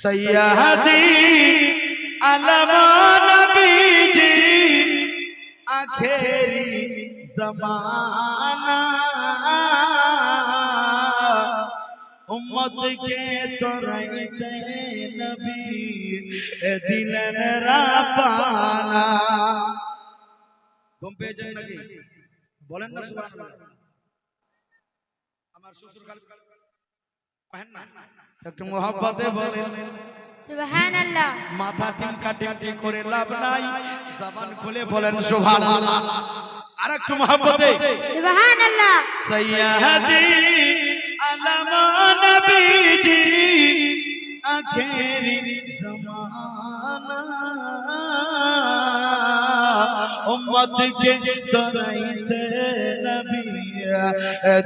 সৈয়দি আলম নবীজি, আখেরি জমানা। উম্মত কে তোরাইতে নবী দিলেন রাপানা। ঘুম পেয়েছেন নাকি? বলেন না সুবহানাল্লাহ। আমার শ্বশুর একটু মোহাব্বতে বলেন সুবহানাল্লাহ। মাথা টিমকা টিমটি করে লাভ নাই জবান খুলে বলেন সুবহানাল্লাহ। আর একটু মোহাব্বতে। সুবহানাল্লাহ। আলম নবীজি আখেরি জমানা। উম্মত কে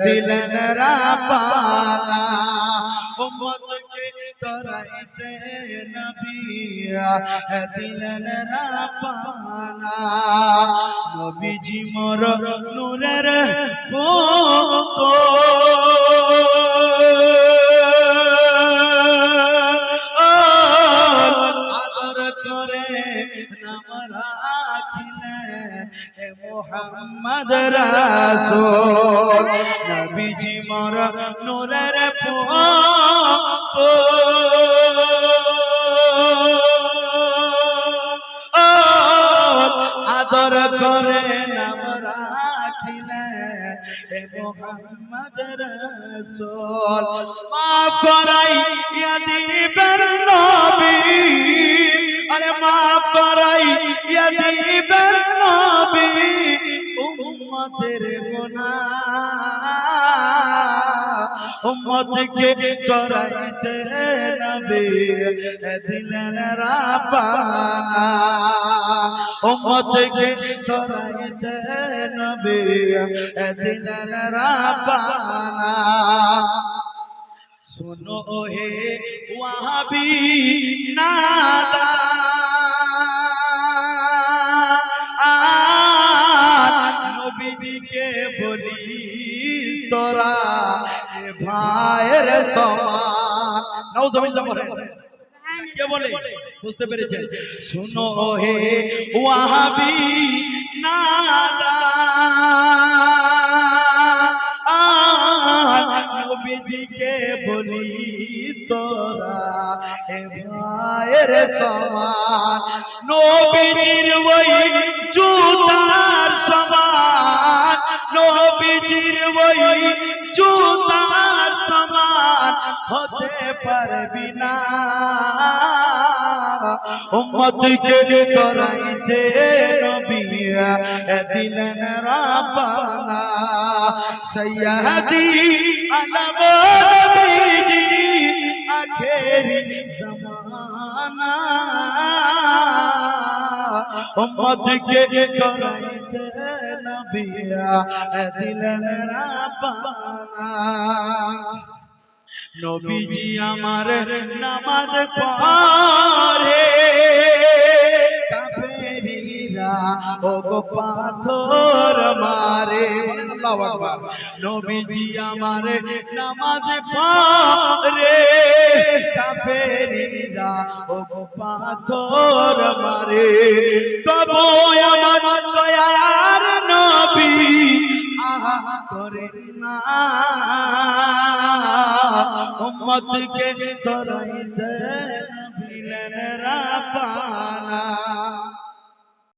দিলেন রাপানা উম্মত কে তরাইতে নবী দিলেন রাপানা নবীজি মোর নূরের পোতো আদর করে নাম রাখিলেন হে মোহাম্মদ রাসূল, নবীজি মোর নূরের আদর করে নাম রাখিলেন হে মোহাম্মদ রাসূল, মাফ করাই ইয়াদিবের নবী। আরে মাফ করাই ইয়াদিবের নবী উম্মতের গুনাহ উম্মতকে করাইতে নবী দিলেন রাব্বানা উম্মতকে করাইতে নবী দিলেন রাব্বানা सुनो हे वहाँ भी नादा নবীজিকে বলিস তোরা ভাইয়ের সমান। কে বলে? বুঝতে পেরেছেন? শুনো হে ওয়াহাবি নাদা নবীজিকে ভাইয়ের সমান। নবীজির ওই জুতার সমান। নবীজির ওই জুতার সমান। হতে পারবি না। উম্মতকে করাইতে নবিয়া দিলেন রাব্বানা সৈয়দি আলম নবীজি আখেরি জমানা উম্মতকে করাইতে নবিয়া দিলেন রাব্বানা। নবীজি আমার নামাজ পড়ে। ও গো পাথর মারে। নবীজি আমার নামাজ পড়ে। কাফেরিরা ও গো পাথর মারে। তবু আমার দয়ার নবী আহা করেন না। উম্মতকে তরাইতে বিলেন রাপানা